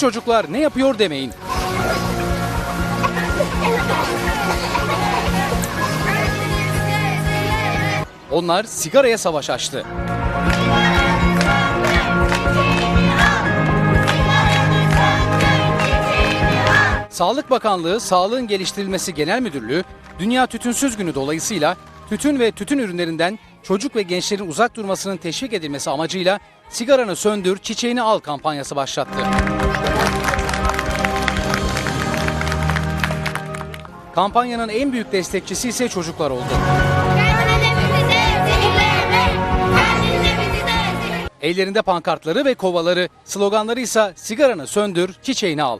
çocuklar ne yapıyor demeyin. Onlar sigaraya savaş açtı. Sağlık Bakanlığı Sağlığın Geliştirilmesi Genel Müdürlüğü Dünya Tütünsüz Günü dolayısıyla tütün ve tütün ürünlerinden çocuk ve gençlerin uzak durmasının teşvik edilmesi amacıyla sigaranı söndür, çiçeğini al kampanyası başlattı. Kampanyanın en büyük destekçisi ise çocuklar oldu. Ellerinde pankartları ve kovaları, sloganları ise sigaranı söndür, çiçeğini al.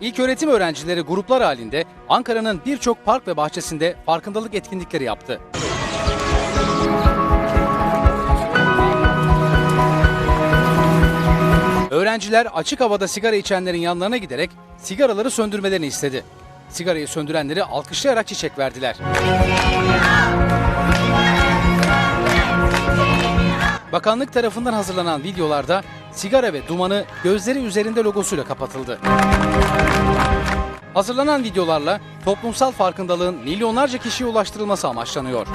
İlk öğretim öğrencileri gruplar halinde Ankara'nın birçok park ve bahçesinde farkındalık etkinlikleri yaptı. Öğrenciler açık havada sigara içenlerin yanlarına giderek sigaraları söndürmelerini istedi. Sigarayı söndürenleri alkışlayarak çiçek verdiler. Bakanlık tarafından hazırlanan videolarda sigara ve dumanı gözleri üzerinde logosuyla kapatıldı. Hazırlanan videolarla toplumsal farkındalığın milyonlarca kişiye ulaştırılması amaçlanıyor.